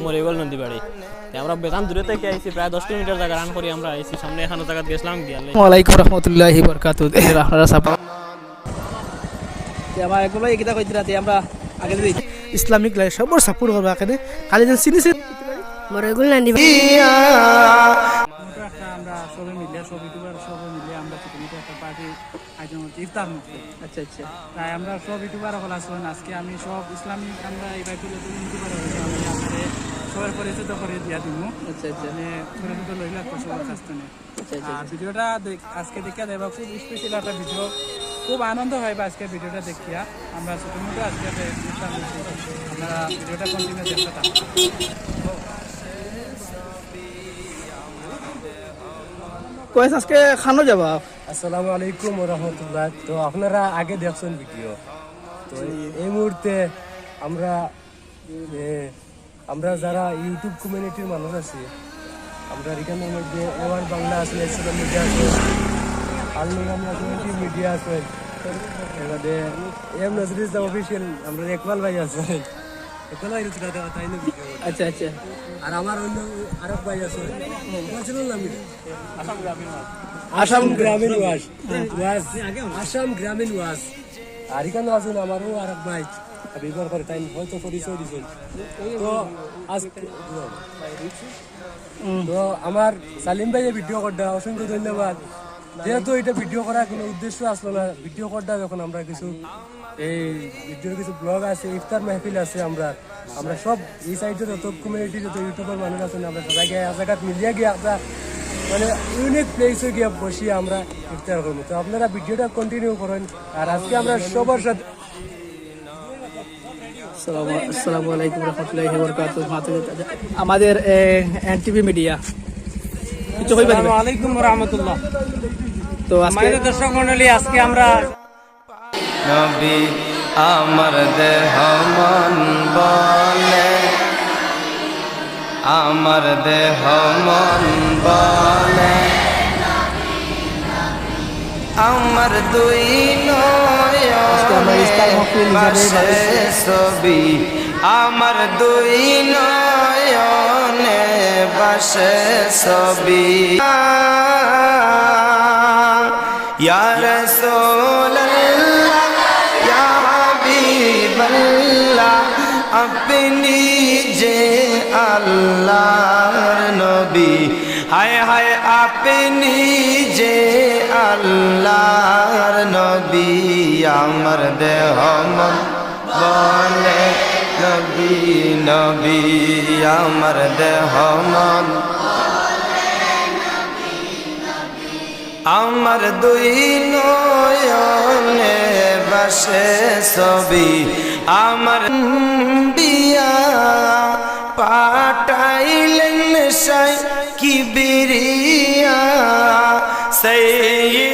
মরিগল নদী বাড়ি তে আমরা বেতাম দূরে থেকে আইছি প্রায় দশ কিলোমিটার জায়গা রান করি আমরা। আইছি সামনে এখানে জায়গা গেছিলাম দিয়ালে ওয়ালাইকুম রহমতুল্লাহি বরকাতু আপনারা সাপোর্ট আমার একবার ভাই কইতে রাতে আমরা আগে দিই ইসলামিক লাই সবর সাপোর্ট করবা কেন খালি যেন চিনিছে মরগুল নান্দি আমরা সবাই মিলে সব ইউটিউবার সবাই মিলে আমরা ছোটো একটা পার্টি আয়োজন করছি ইফতার মুক্ত আচ্ছা আচ্ছা। তাই আমরা সব ইউটিউবার হল আসুন আজকে আমি সব ইসলামিক আমরা এই বাইকুল ইউটিউবার হয়েছে আমি আপনাদের সবার পরিচিত করে দিয়া দিব আচ্ছা আচ্ছা। মানে পরিচিত লইলা সবার কাছ থেকে। আর ভিডিওটা দেখ- আজকে দেখিয়া দেবা খুব স্পেশাল একটা ভিডিও। খুব আনন্দ হয় বা আজকে ভিডিওটা দেখিয়া। আমরা ছোটো মোটো আজকে আপনারা ভিডিওটা কন্টিনিউ দেখতে কয়েস আজকে খানো যাবা? আসসালামু আলাইকুম রহমতুল্লাহ। তো আপনারা আগে দেখছেন ভিডিও। তো এই মুহূর্তে আমরা আমরা যারা ইউটিউব কমিউনিটির মানুষ আছি আমরা এখানের মধ্যে এওয়ান বাংলা আছে এসএম মিডিয়া আছে আলনুরামিয়া কমিউনিটি মিডিয়া আছে এবারে এম নজরুল ইসলাম অফিসিয়াল আমরা একবাল ভাই আছে। একবাল ভাই রুচি দাদা তাই না আচ্ছা আচ্ছা। আর আমার অন্য আরেক ভাই আছে বলছিলাম না আসাম গ্রামীণ ওয়াস ওয়াস আসাম গ্রামীণ ওয়াস আর এখানে আছেন আমারও আর এক ভাই। ব্যবহার করে তাই হয়তো পরিচয় দিয়েছেন তো আজ তো আমার সালিম ভাইয়ের ভিডিও করটা অসংখ্য ধন্যবাদ। যেহেতু এটা ভিডিও করার কোনো উদ্দেশ্য আসলো না ভিডিও করটা যখন আমরা কিছু, এই ভিডিওর কিছু ব্লগ আছে, ইফতার মেহফিল আছে আমরা আমরা সব এই সাইডে যত কমিউনিটি যত ইউটিউবার মানুষ আছেন, আমরা সবাই গিয়ে এক জায়গায় মিলিয়ে গিয়ে আমরা মানে ইউনিক প্লেসে গিয়ে বসি আমরা ইফতার করব। তো আপনারা ভিডিওটা কন্টিনিউ করেন, আর আজকে আমরা সবার সাথে আসসালামু আলাইকুম রহমতুল্লাহি বরকাতু আমাদের এনটিভি মিডিয়া। কিছু আলাইকুম রহমতুল্লাহ। তো আজকে দর্শক মন্ডলী আজকে আমরা নবী আমার দেহ মন বলে। আমার দেহ মন বলে। আমার দুই আমরা নয়নে ছবি আমার দুই নয়নে বাসে ছবি। ইয়া রাসূলুল্লাহ ইয়া হাবিবাল্লাহ আপনি যে আল্লাহর নবী। হায় হায় আপনি যে আল্লাহর নবী। আমার দেহ মন বলে, নবী নবী, আমার দেহ মন আমার দুই নয়নে বাসে ছবি, আমার বিয়া পাটাইলেন সাই কি বিরিয়া সৈয়দুল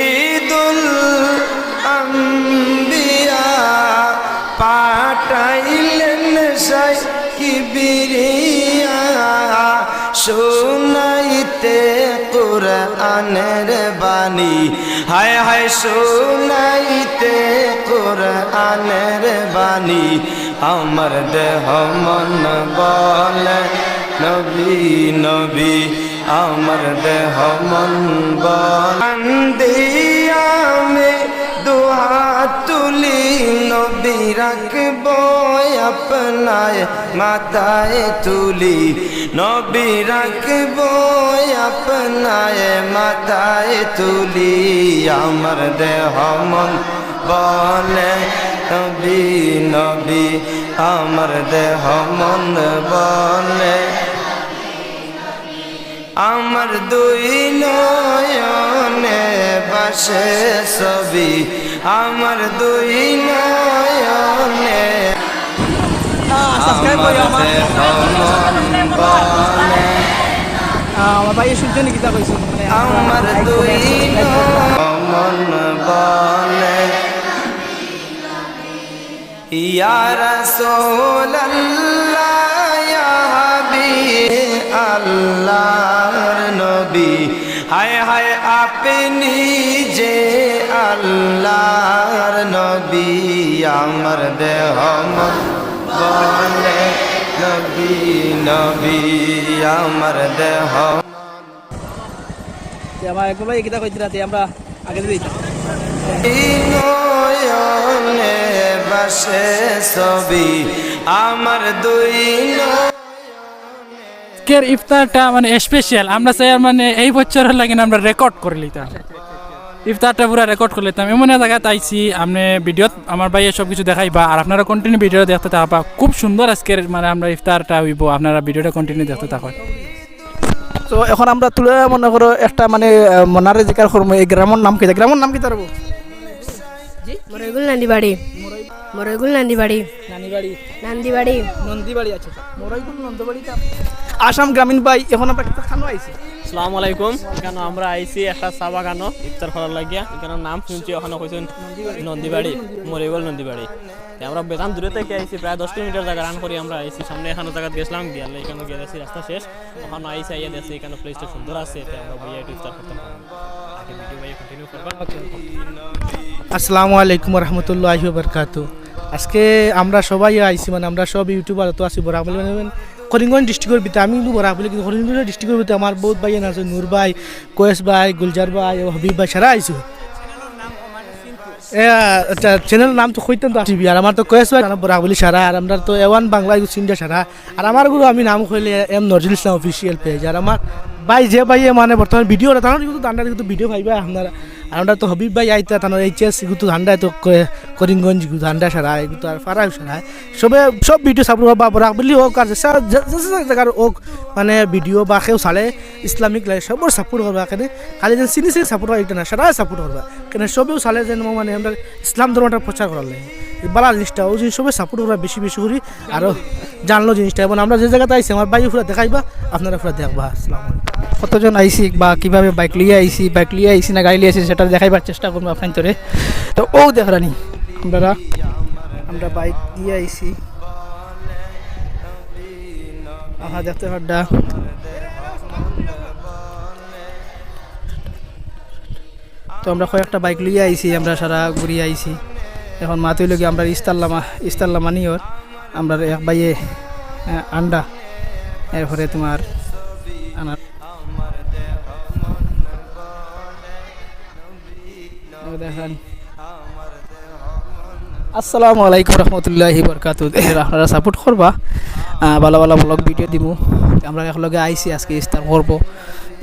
পাটাইলেন সাই কি বিরিয়া, শুনাইতে কোরআনের বাণী। হায় হায় শুনাইতে কোরআনের বাণী। আমার দেহ মন বলে, নবী নবী, আমার দেহ মন বলে। দুহাত তুলি নবী রাখব আপনায়, মাথায় তুলি। নবী রাখব আপনায়, মাথায় তুলি। আমার দেহ মন বলে নবী নবী, আমার দেহ মন বলে। আমার দুই নয়নে বাসে ছবি। আমার দুই নয়নে আমার। মন দুই মন বলে ইয়া রাসূলুল্লাহ ইয়া হাবিব আল্লাহর নবী। হায় হায় আপনি যে আল্লাহর নবী আমার দেহ বলে নবী নবী আমার দেহ আমার একবার কিতা কইতে রাতে আমরা আগে দিতাম বাসে ছবি আমার দুই আজকের ইফতারটা মানে স্পেশাল আমরা চাই মানে এই বছরের লাগে আমরা রেকর্ড করে লিতাম ইফতারটা পুরো রেকর্ড করে লিতাম এমন এক জায়গায় আইছি আপনি ভিডিওত আমার ভাইয়ের সব কিছু দেখাইবা। আর আপনারা কন্টিনিউ ভিডিও দেখতে থাকবা। খুব সুন্দর আজকের মানে আমরা ইফতারটা হইব। আপনারা ভিডিওটা কন্টিনিউ দেখতে থাকুন তো এখন আমরা তুলে মনে করো একটা মানে মনারে জিকার করব। এই গ্রামের নাম কি? গ্রামের নাম কি তার মরৈগুল নান্দিবাড়ি। মরৈগুল নান্দিবাড়ি। নানিবাড়ি নান্দিবাড়ি। নন্দীবাড়ি আছে। মোরাইগুল নন্দবাড়িটা। আসাম গ্রামীণ ভাই এখন আমরা একটা খানো আইছি? আসসালামু আলাইকুম। এখানে আমরা আইছি একটা চা বাগানো ইফতার করার লাগিয়া। এখানে নাম শুনছি ওখানে কইছেন নন্দীবাড়ি মরিগল নন্দীবাড়ি। আমরা বেতান দূরে থেকে আইছি প্রায় দশ কিলোমিটার জায়গা রান করি আমরা আইছি। সামনে এখানে জায়গা গেছিলাম গিয়ে এখানে গিয়ে দেখছি রাস্তা শেষ। ওখানে আইসি আইয়া দেখছি এখানে প্লেসটা সুন্দর আছে আমরা বইয়া ইফতার করতে পারব। আগে ভিডিও ভাইয়া কন্টিনিউ করবা আসসালামু আলাইকুম রহমতুল্লাহ বরকাতু আজকে আমরা সবাই আইছি মানে আমরা সব ইউটিউবার তো আছি বরাবলি মানে করিমগঞ্জ ডিস্ট্রিক্টের ভিতরে আমি কিন্তু বরাবলি কিন্তু করিমগঞ্জ ডিস্ট্রিক্টের ভিতরে আমার বহুত ভাই আছে নূর ভাই কোয়েস ভাই গুলজার ভাই, হাবিব ভাই সারা আইছো চ্যানেল নাম তো কইতেন তো টিভি আর আমার তো কয়েস ভাই বরাবলি সারা আর আমরা তো এওয়ান বাংলা ইন্ডিয়া সারা আর আমারগুলো আমি নাম কইলে M Nazrul Islam official page আর আমার ভাই যে ভাই মানে বর্তমানে ভিডিও তাহলে কিন্তু দান্ডা কিন্তু ভিডিও ভাইবা আপনারা আর আমরা তো হবিব ভাই আইতা তানো এইচএস গুতু ধান্ডায় তো করিমগঞ্জ ধান্ডা সারা গুতু আর ফারা সারা সবে সব ভিডিও সাপোর্ট বা বরাক বুলি হোক আর জায়গার হোক মানে ভিডিও বা কেউ চালে ইসলামিক লাগে সবর সাপোর্ট করবা কেন। খালি যেন চিনি চিনি সাপোর্ট করা এটা না সারা সাপোর্ট করবা। কেন সবেও চালে যেন মানে আমরা ইসলাম ধর্মটা প্রচার করার লাগে। এই বালা জিনিসটা ওই জিনিস সবে সাপোর্ট করবা বেশি বেশি করি। আরও জানলো জিনিসটা এবং আমরা যে জায়গাতে আইছি আমার বাইরে পুরো দেখাইবা আপনারা পুরো দেখবা। আসসালামু কতজন আইসি বা কীভাবে বাইক লিয়ে আইসি বাইক লিয়ে আইসি না গাড়ি লিয়ে আইসি সেটা দেখাইবার চেষ্টা করব আপনার তোরে তো ও দেখরানি আপনারা? আমরা বাইক দিয়ে আইসি আহা দেখতে পাড্ডা। তো আমরা কয়েকটা বাইক লিয়ে আইছি আমরা সারা ঘুরিয়ে আইছি। এখন মাতুই লগে আমরা ইস্তাল্লামা ইস্তাল্লামা নিয়র আমরা এক বাইয়ে আন্ডা। এরপরে তোমার আনার। আসসালামু আলাইকুম রহমতুল্লাহি বরকাত। আপনারা সাপোর্ট করবা ভালো ভালো ব্লগ ভিডিও দিব আমরা একলগে আইসি আজকে ইস্তার করব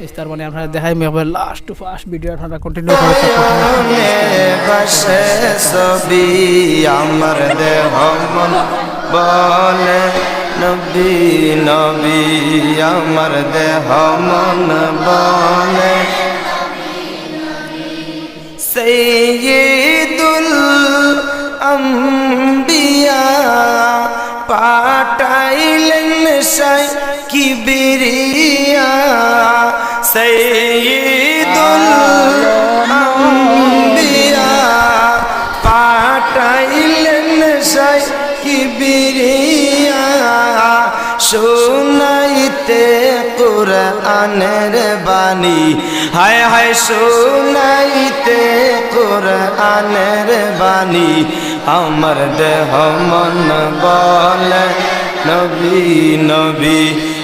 ইস্তার মানে আপনারা দেখাই একবার লাস্ট টু ফার্স্ট ভিডিও আপনারা কন্টিনিউ করতে বলে নবী নবী, আমার দেহ মন বলে। সৈয়দুল আম্বিয়া পাটাইলেন সাই কিবিরিয়া। সৈয়দুল আম্বিয়া পাটাইলেন সাই কিবিরিয়া শোনাইতে কোরআনের বাণী। হায় হায়, শোনাইতে কোরআনের বাণী। আমার দেহ মন বলে, নবী নবী।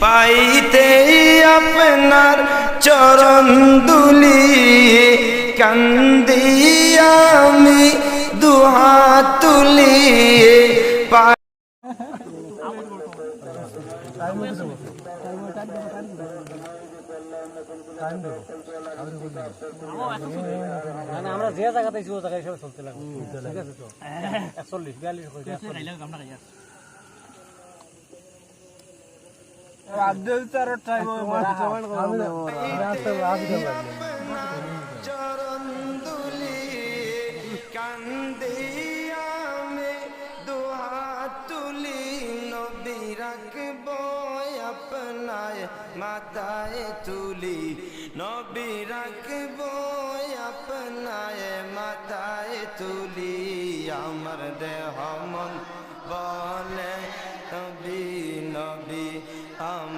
পাইতে আপনার চরণ দুলি কান্দি আমি দুহাত তুলি আমরা যে জায়গাতে ও জায়গায় চলতে লাগবে ঠিক আছে তো? একচল্লিশ, বিয়াল্লিশ দুহাত তুলি নবী রাখব আপনায় মাথায় তুলি আমার দেহ মন বলে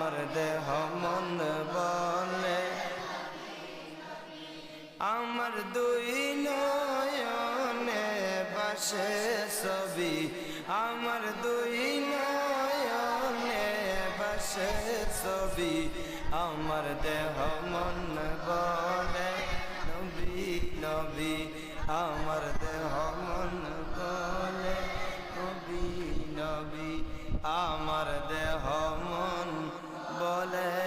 আমার দেহ মন বলে। আমার দুই নয়নে বাসে ছবি। আমার দুই নয়নে বাসে ছবি। আমার দেহ মন বলে। নবী নবী, আমার দেহ মন বলে। নবী নবী, আমার দেহ মন বলে